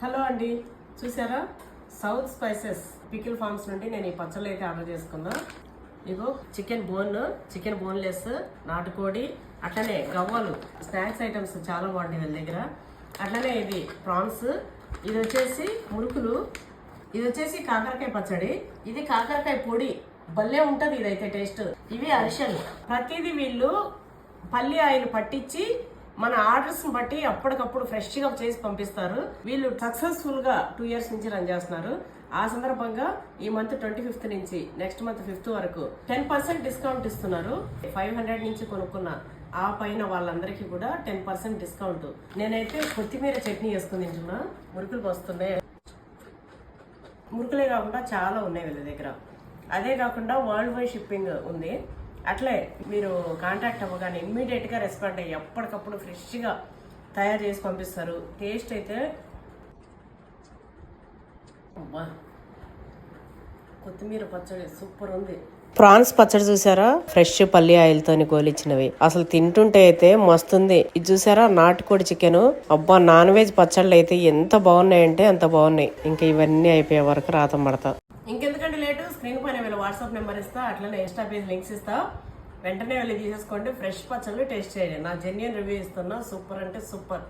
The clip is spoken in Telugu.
హలో అండి చూసారా? సౌత్ స్పైసెస్ పికిల్ ఫార్మ్స్ నుండి నేను ఈ పచ్చళ్ళు అయితే ఆర్డర్ చేసుకున్నా. ఇగో చికెన్ బోన్ చికెన్ బోన్లెస్ నాటుకోడి అట్లనే గవ్వలు స్నాక్స్ ఐటమ్స్ చాలా బాగుంటాయి వీళ్ళ దగ్గర. అట్లనే ఇది ప్రాన్స్ ఇది వచ్చేసి మురుకులు ఇది వచ్చేసి కాకరకాయ పచ్చడి. ఇది కాకరకాయ పొడి భలే ఉంటుంది ఇదైతే టేస్ట్. ఇవి అరిసెలు. ప్రతిదీ వీళ్ళు పల్లి ఆయిల్ పట్టించి మన ఆర్డర్స్ బట్టి అప్పటికప్పుడు ఫ్రెష్గా చేసి పంపిస్తారు. వీళ్ళు సక్సెస్ఫుల్గా టూ ఇయర్స్ నుంచి రన్ చేస్తున్నారు. ఆ సందర్భంగా ఈ మంత్ ట్వంటీ ఫిఫ్త్ నుంచి నెక్స్ట్ మంత్ ఫిఫ్త్ వరకు టెన్ పర్సెంట్ డిస్కౌంట్ ఇస్తున్నారు. ఫైవ్ హండ్రెడ్ నుంచి కొనుక్కున్న ఆ పైన వాళ్ళందరికీ కూడా టెన్ పర్సెంట్ డిస్కౌంట్ నేనైతే కొత్తిమీర చట్నీ వేసుకుని తింటున్నా. మురుకులు వస్తున్నాయి మురుకులే కాకుండా చాలా ఉన్నాయి వీళ్ళ దగ్గర. అదే కాకుండా వరల్డ్ వైడ్ షిప్పింగ్ ఉంది. అట్లే మీరు కాంటాక్ట్ అవ్వగానే ఇమ్మీడియట్గా రెస్పాండ్ అయ్యి ఎప్పటికప్పుడు ఫ్రెష్గా తయారు చేసి పంపిస్తారు. టేస్ట్ అయితే అబ్బా. కొత్తిమీర పచ్చడి సూపర్ ఉంది. ప్రాన్స్ పచ్చడి చూసారా? ఫ్రెష్ పల్లి ఆయిల్తోని గోలిచ్చినవి. అసలు తింటుంటే అయితే మస్తుంది. ఇది చూసారా? నాటుకోడి చికెన్. అబ్బా నాన్ వెజ్ పచ్చళ్ళు అయితే ఎంత బాగున్నాయంటే అంత బాగున్నాయి. ఇంకా ఇవన్నీ అయిపోయే వరకు రాతం పడతా ఇంకెందుకంటే లేటు స్క్రీన్ పైన వీళ్ళ వాట్సాప్ నెంబర్ ఇస్తా అట్లనే ఇన్స్టా పేజ్ లింక్స్ ఇస్తా. వెంటనే వెళ్ళి తీసేసుకోండి ఫ్రెష్ పచ్చళ్ళు టేస్ట్ చేయండి. నా జెన్యున్ రివ్యూ ఇస్తున్నా సూపర్ అంటే సూపర్